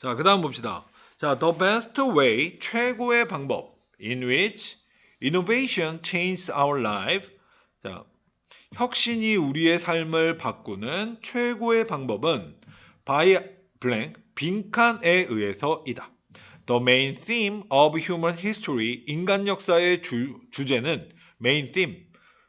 자, 그 다음 봅시다. 자, the best way, 최고의 방법, in which innovation changes our life. 자, 혁신이 우리의 삶을 바꾸는 최고의 방법은 by blank, 빈칸에 의해서이다. The main theme of human history, 인간 역사의 주, 주제는 main theme,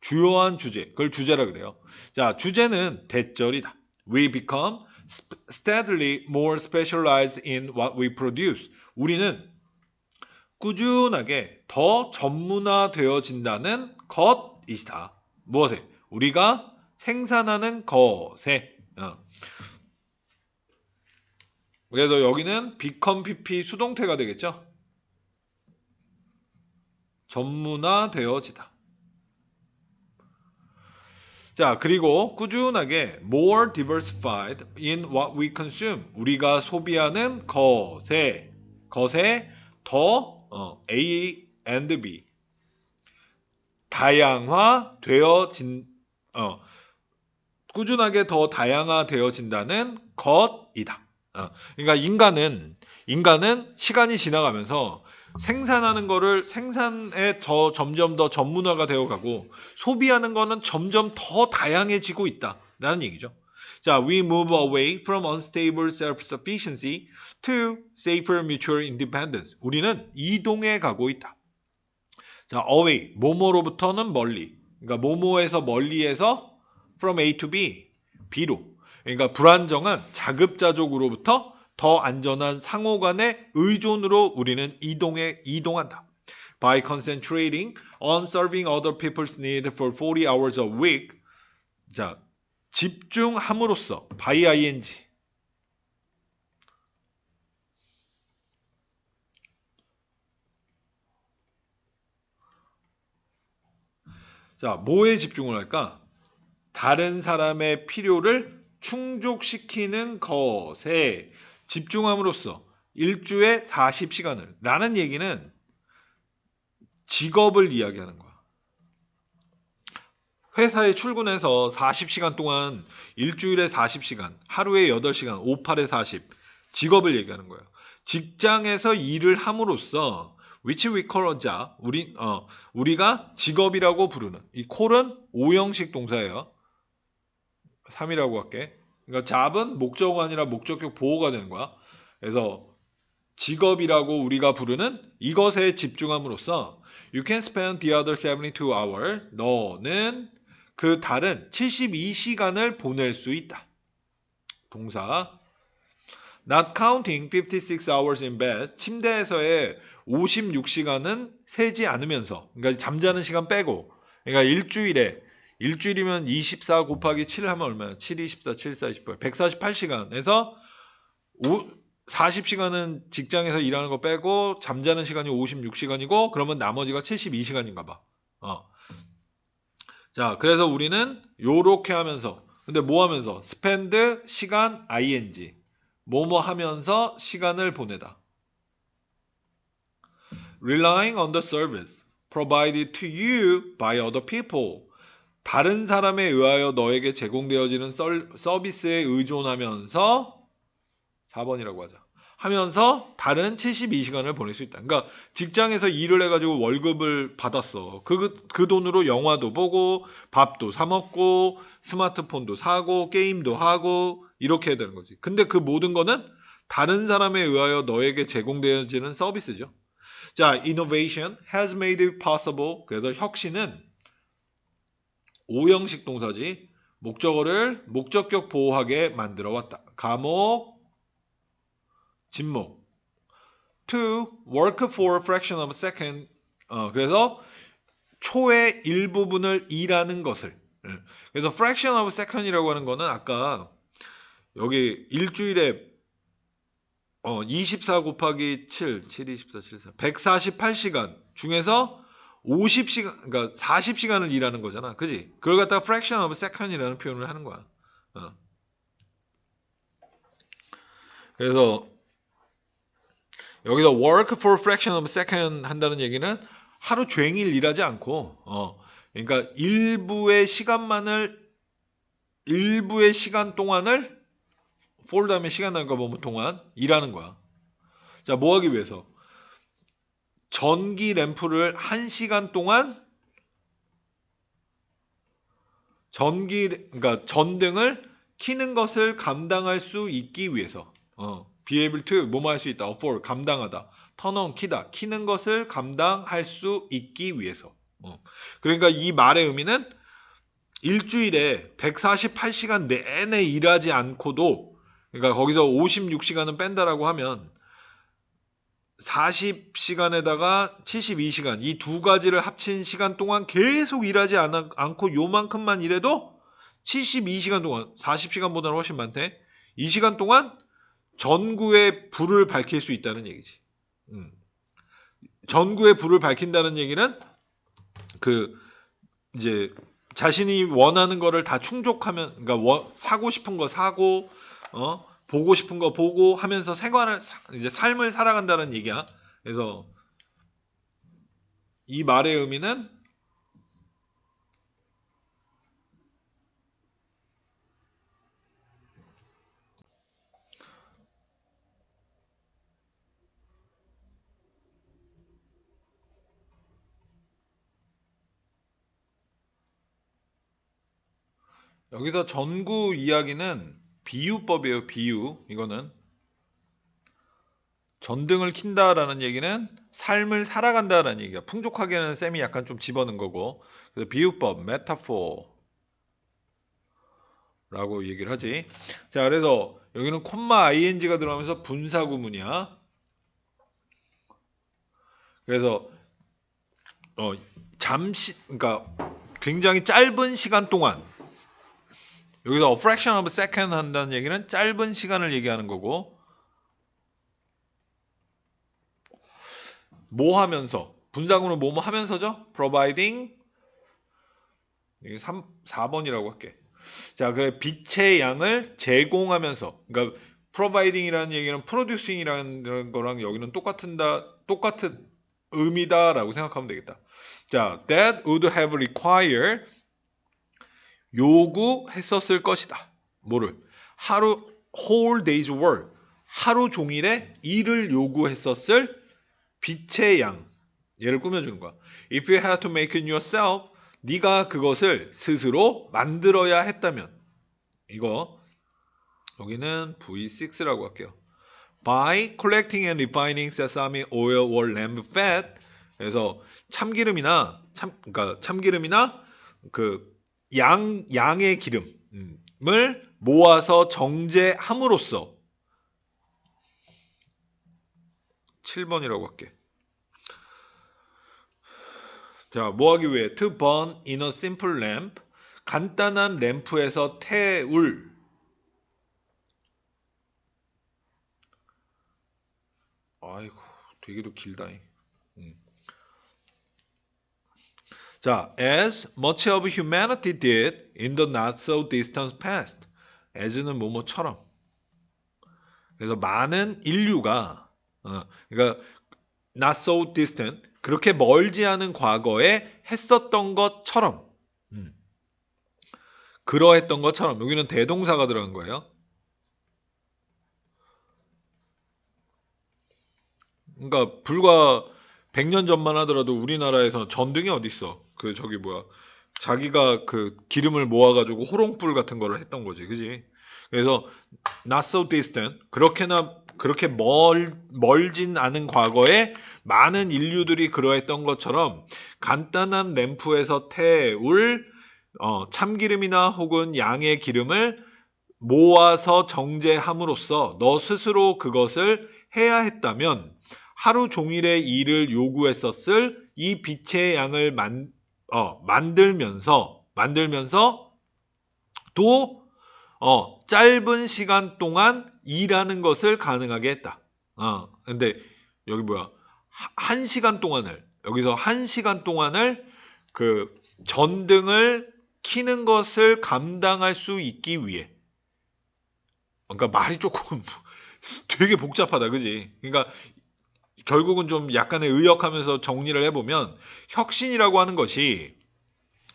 주요한 주제, 그걸 주제라 그래요. 자, 주제는 대절이다. We become steadily more specialized in what we produce. 우리는 꾸준하게 더 전문화되어진다는 것이다. 무엇에? 우리가 생산하는 것에. 어. 그래서 여기는 become pp 수동태가 되겠죠? 전문화되어지다. 자, 그리고 꾸준하게 more diversified in what we consume. 우리가 소비하는 것에 것에 더 어, A and B 다양화 되어진 어, 꾸준하게 더 다양화 되어진다는 것이다. 어, 그러니까 인간은 인간은 시간이 지나가면서 생산하는 거를 생산에 더 점점 더 전문화가 되어가고 소비하는 거는 점점 더 다양해지고 있다라는 얘기죠. 자, we move away from unstable self-sufficiency to safer mutual independence. 우리는 이동해 가고 있다. 자, away 모모로부터는 멀리. 그러니까 모모에서 멀리에서 from A to B, B로. 그러니까 불안정한 자급자족으로부터 더 안전한 상호 간의 의존으로 우리는 이동해 이동한다. By concentrating on serving other people's need for 40 hours a week. 자, 집중함으로써 by ing 자, 뭐에 집중을 할까? 다른 사람의 필요를 충족시키는 것에 집중함으로써 일주에 40시간을 라는 얘기는 직업을 이야기하는 거야. 회사에 출근해서 40시간 동안 일주일에 40시간, 하루에 8시간, 5, 8에 40 직업을 얘기하는 거예요. 직장에서 일을 함으로써 which we call job, 우리 어, 우리가 직업이라고 부르는 이 call은 오형식 동사예요. 3이라고 할게. 그러니까 job은 목적어가 아니라 목적격 보호가 되는 거야. 그래서 직업이라고 우리가 부르는 이것에 집중함으로써 you can spend the other 72 hours. 너는 그 다른 72시간을 보낼 수 있다. 동사 not counting 56 hours in bed. 침대에서의 56시간은 세지 않으면서 그러니까 잠자는 시간 빼고 그러니까 일주일에 일주일이면 24 곱하기 7 하면 얼마야? 7, 24, 7, 4, 28. 148시간에서 40시간은 직장에서 일하는 거 빼고 잠자는 시간이 56시간이고 그러면 나머지가 72시간인가 봐. 어. 자, 그래서 우리는 요렇게 하면서 근데 뭐 하면서 spend 시간 ing 뭐뭐 하면서 시간을 보내다. relying on the service provided to you by other people. 다른 사람에 의하여 너에게 제공되어지는 썰- 서비스에 의존하면서 4번이라고 하자. 하면서 다른 72시간을 보낼 수 있다. 그러니까 직장에서 일을 해가지고 월급을 받았어. 그, 그 돈으로 영화도 보고, 밥도 사 먹고, 스마트폰도 사고, 게임도 하고, 이렇게 해야 되는 거지. 근데 그 모든 거는 다른 사람에 의하여 너에게 제공되어지는 서비스죠. 자, innovation has made it possible. 그래서 혁신은 오형식 동사지. 목적어를 목적격 보호하게 만들어 왔다. 감옥, 진목. To work for a fraction of a second. 어, 그래서 초의 일부분을 일하는 것을. 예. 그래서 fraction of a second이라고 하는 거는 아까 여기 일주일에 어, 24 곱하기 7, 7, 24, 7, 4, 148시간 중에서 50시간, 그러니까 40시간을 일하는 거잖아. 그지? 그걸 갖다가 fraction of second이라는 표현을 하는 거야. 어. 그래서 여기서 work for fraction of second 한다는 얘기는 하루 종일 일하지 않고, 어, 그러니까 일부의 시간만을, 일부의 시간 동안을 for 다음에 시간 나니까 뭐뭐 동안 일하는 거야. 자, 뭐 하기 위해서? 전기 램프를 1시간 동안 전기 그러니까 전등을 켜는 것을 감당할 수 있기 위해서. 어. be able to 뭐뭐 할 수 있다. afford 감당하다. turn on 키다. 켜는 것을 감당할 수 있기 위해서. 어. 그러니까 이 말의 의미는 일주일에 148시간 내내 일하지 않고도 그러니까 거기서 56시간은 뺀다라고 하면 40시간에다가 72시간 이 두 가지를 합친 시간 동안 계속 일하지 않, 않고 요만큼만 일해도 72시간 동안 40시간보다는 훨씬 많대. 이 시간 동안 전구의 불을 밝힐 수 있다는 얘기지. 음. 전구의 불을 밝힌다는 얘기는 그 이제 자신이 원하는 거를 다 충족하면 그러니까 원- 사고 싶은 거 사고 어 보고 싶은 거 보고 하면서 생활을 사- 이제 삶을 살아간다는 얘기야. 그래서 이 말의 의미는 여기서 전구 이야기는 비유법이에요. 비유. 이거는 전등을 킨다라는 얘기는 삶을 살아간다라는 얘기야. 풍족하게는 쌤이 약간 좀 집어넣은 거고. 그래서 비유법, 메타포. 라고 얘기를 하지. 자, 그래서 여기는 콤마 ing가 들어가면서 분사 구문이야. 그래서 어, 잠시 그러니까 굉장히 짧은 시간 동안 여기서 fraction of a second 한다는 얘기는 짧은 시간을 얘기하는 거고 뭐 하면서 분사구는 뭐뭐 하면서죠? providing 여기 3, 4번이라고 할게. 자, 그래 빛의 양을 제공하면서 그러니까 providing이라는 얘기는 producing이라는 거랑 여기는 똑같은다 똑같은 의미다라고 생각하면 되겠다. 자, that would have required 요구했었을 것이다. 뭐를? 하루 whole day's work. 하루 종일의 일을 요구했었을 빛의 양. 얘를 꾸며주는 거야. If you had to make it yourself, 네가 그것을 스스로 만들어야 했다면 이거 여기는 V6라고 할게요. By collecting and refining sesame oil or lamb fat. 그래서 참기름이나 참 그러니까 참기름이나 그 양, 양의 기름을 모아서 정제함으로써 7번이라고 할게. 자, 뭐 하기 위해? To burn in a simple lamp. 간단한 램프에서 태울. 아이고, 되게도 길다. 음. 자, as much of humanity did in the not so distant past. as는 뭐뭐처럼. 그래서 많은 인류가 어, 그러니까 not so distant 그렇게 멀지 않은 과거에 했었던 것처럼 음. 그러했던 것처럼 여기는 대동사가 들어간 거예요. 그러니까 불과 100년 전만 하더라도 우리나라에서 전등이 어디 있어? 그 저기 뭐야? 자기가 그 기름을 모아가지고 호롱불 같은 거를 했던 거지, 그지? 그래서 not so distant 그렇게나 그렇게 멀 멀진 않은 과거에 많은 인류들이 그러했던 것처럼 간단한 램프에서 태울 어, 참기름이나 혹은 양의 기름을 모아서 정제함으로써 너 스스로 그것을 해야 했다면 하루 종일의 일을 요구했었을 이 빛의 양을 만, 어, 만들면서 만들면서 또 어, 짧은 시간 동안 일하는 것을 가능하게 했다. 어, 근데 여기 뭐야? 하- 한 시간 동안을 여기서 한 시간 동안을 그 전등을 키는 것을 감당할 수 있기 위해. 그러니까 말이 조금 되게 복잡하다, 그지? 그러니까 결국은 좀 약간의 의역하면서 정리를 해보면 혁신이라고 하는 것이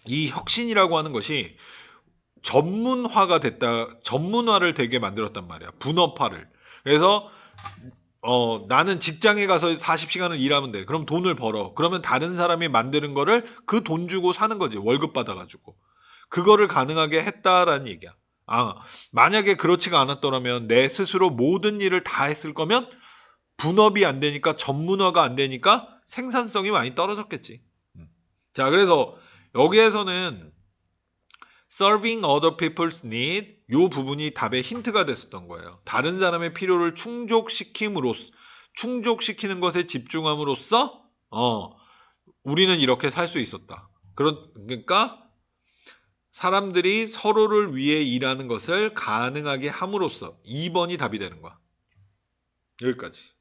이 혁신이라고 하는 것이 전문화가 됐다, 전문화를 되게 만들었단 말이야. 분업화를. 그래서 어, 나는 직장에 가서 40시간을 일하면 돼. 그럼 돈을 벌어. 그러면 다른 사람이 만드는 거를 그 돈 주고 사는 거지. 월급 받아가지고. 그거를 가능하게 했다라는 얘기야. 아, 만약에 그렇지가 않았더라면 내 스스로 모든 일을 다 했을 거면 분업이 안 되니까 전문화가 안 되니까 생산성이 많이 떨어졌겠지. 음. 자, 그래서 여기에서는 serving other people's need 요 부분이 답의 힌트가 됐었던 거예요. 다른 사람의 필요를 충족시킴으로써 충족시키는 것에 집중함으로써 어 우리는 이렇게 살 수 있었다. 그러니까 사람들이 서로를 위해 일하는 것을 가능하게 함으로써 2번이 답이 되는 거야. 여기까지.